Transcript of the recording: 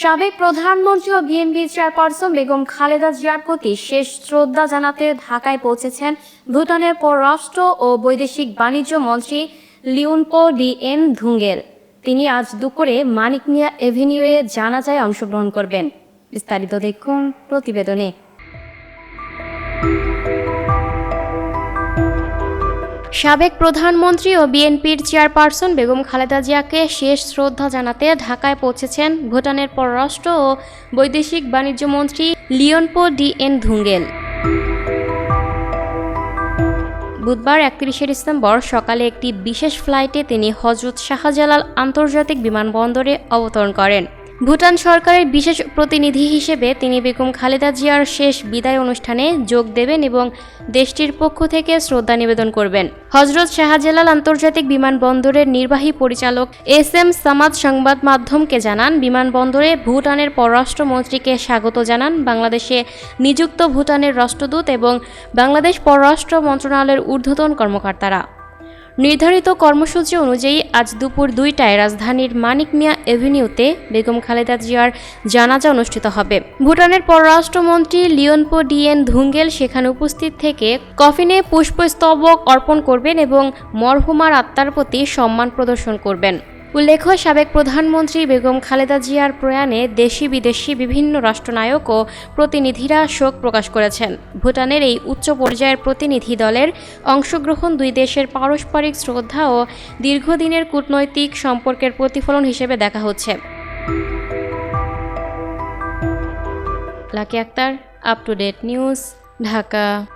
সাবেক প্রধানমন্ত্রী ও বিএনপি চেয়ারপারসন বেগম খালেদা জিয়ার প্রতি শেষ শ্রদ্ধা জানাতে ঢাকায় পৌঁছেছেন ভুটানের পররাষ্ট্র ও বৈদেশিক বাণিজ্য মন্ত্রী লিউনপো ডি এন ধুঙ্গের। তিনি আজ দুপুরে মানিক মিয়া এভিনিউয়ে জানাজায় অংশগ্রহণ করবেন। বিস্তারিত দেখুন প্রতিবেদনে। সাবেক প্রধানমন্ত্রী ও বিএনপির চেয়ারপারসন বেগম খালেদা জিয়াকে শেষ শ্রদ্ধা জানাতে ঢাকায় পৌঁছেছেন ভুটানের পররাষ্ট্র ও বৈদেশিক বাণিজ্য মন্ত্রী লিওনপো ডি এন ধুঙ্গেল। বুধবার একত্রিশে ডিসেম্বর সকালে একটি বিশেষ ফ্লাইটে তিনি হজরত শাহজালাল আন্তর্জাতিক বিমানবন্দরে অবতরণ করেন। ভুটান সরকারের বিশেষ প্রতিনিধি হিসেবে তিনি বেগম খালেদা জিয়ার শেষ বিদায় অনুষ্ঠানে যোগ দেবেন এবং দেশটির পক্ষ থেকে শ্রদ্ধা নিবেদন করবেন। হজরত শাহজালাল আন্তর্জাতিক বিমানবন্দরের নির্বাহী পরিচালক এস এম সামাদ সংবাদ মাধ্যমকে জানান, বিমানবন্দরে ভুটানের পররাষ্ট্রমন্ত্রীকে স্বাগত জানান। বাংলাদেশে নিযুক্ত ভুটানের রাষ্ট্রদূত এবং বাংলাদেশ পররাষ্ট্র মন্ত্রণালয়ের ঊর্ধ্বতন কর্মকর্তারা। নির্ধারিত কর্মসূচি অনুযায়ী আজ দুপুর দুইটায় রাজধানীর মানিক মিয়া এভিনিউতে বেগম খালেদা জিয়ার জানাজা অনুষ্ঠিত হবে। ভুটানের পররাষ্ট্রমন্ত্রী লিওনপো ডিএন ধুঙ্গেল সেখানে উপস্থিত থেকে কফিনে পুষ্পস্তবক অর্পণ করবেন এবং মরহুমার আত্মার প্রতি সম্মান প্রদর্শন করবেন। উল্লেখ্য, সাবেক প্রধানমন্ত্রী বেগম খালেদা জিয়ার প্রয়াণে দেশি বিদেশি বিভিন্ন রাষ্ট্রনায়ক ও প্রতিনিধিরা শোক প্রকাশ করেছেন। ভুটানের এই উচ্চ পর্যায়ের প্রতিনিধি দলের অংশগ্রহণ দুই দেশের পারস্পরিক শ্রদ্ধা ও দীর্ঘদিনের কূটনৈতিক সম্পর্কের প্রতিফলন হিসেবে দেখা হচ্ছে। Lucky Akter up to date news Dhaka.